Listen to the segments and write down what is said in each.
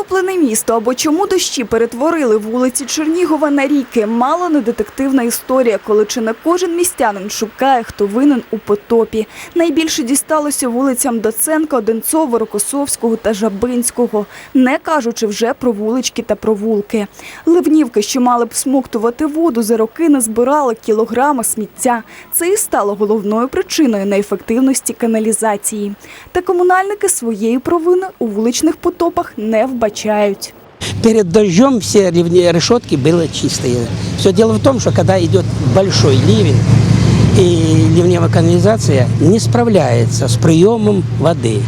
Затоплене місто або чому дощі перетворили вулиці Чернігова на ріки. Мало не детективна історія, коли чи не кожен містянин шукає, хто винен у потопі. Найбільше дісталося вулицям Доценка, Одинцова, Рокосовського та Жабинського, не кажучи вже про вулички та провулки. Ливнівки, що мали б смоктувати воду, за роки назбирали кілограми сміття. Це і стало головною причиною неефективності каналізації. Та комунальники своєї провини у вуличних потопах не вбачають. Перед дождем все ливни- решетки были чистые. Все дело в том, что когда идет большой ливень, и ливневая канализация не справляется с приемом воды.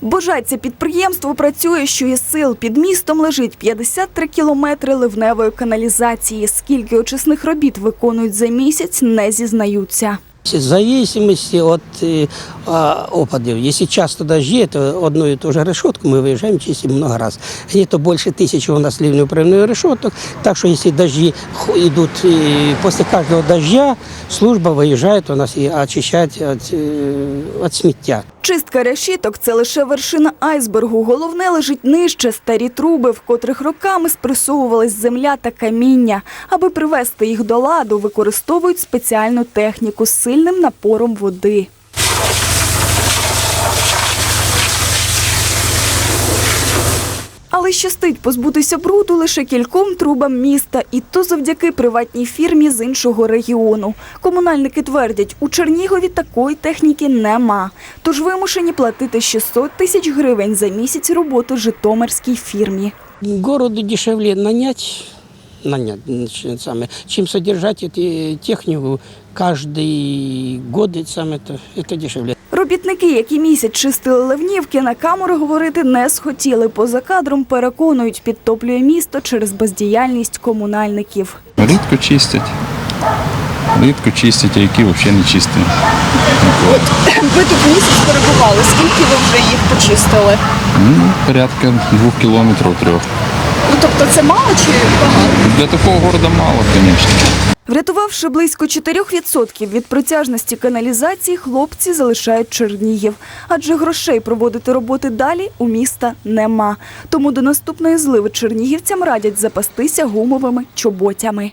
Божаться підприємство працює, що є сил. Під містом лежить 53 кілометри ливневої каналізації. Скільки очисних робіт виконують за місяць, не зізнаються. В зависимости от э, а, опадов. Если часто дожди, то одну и ту же решетку мы выезжаем чистим много раз. Где-то больше тысячи у нас ливнево-правильных решеток. Так что если дожди ху- идут э, после каждого дождя, служба выезжает у нас и очищает от, э, от сміття. Чистка решіток – це лише вершина айсбергу. Головне лежить нижче – старі труби, в котрих роками спресовувалась земля та каміння. Аби привести їх до ладу, використовують спеціальну техніку з сильним напором води. Але щастить позбутися бруду лише кільком трубам міста, і то завдяки приватній фірмі з іншого регіону. Комунальники твердять, у Чернігові такої техніки нема. Тож вимушені платити 600 тисяч гривень за місяць роботи житомирській фірмі. Городу дешевле нанять, нанять значит, самое, чем содержать эту технику каждый год, это, самое, это, это дешевле. Робітники, які місяць чистили ливнівки, на камеру говорити не схотіли. Поза кадром переконують, підтоплює місто через бездіяльність комунальників. Рідко чистять. Рідко чистять, а які взагалі не чистять. Ви тут місяць перебували. Скільки ви вже їх почистили? Ну, порядка двох кілометрів трьох. Ну тобто це мало чи багато? Для такого города мало, звісно. Врятувавши близько 4% від протяжності каналізації, хлопці залишають Чернігів. Адже грошей проводити роботи далі у міста нема. Тому до наступної зливи чернігівцям радять запастися гумовими чоботями.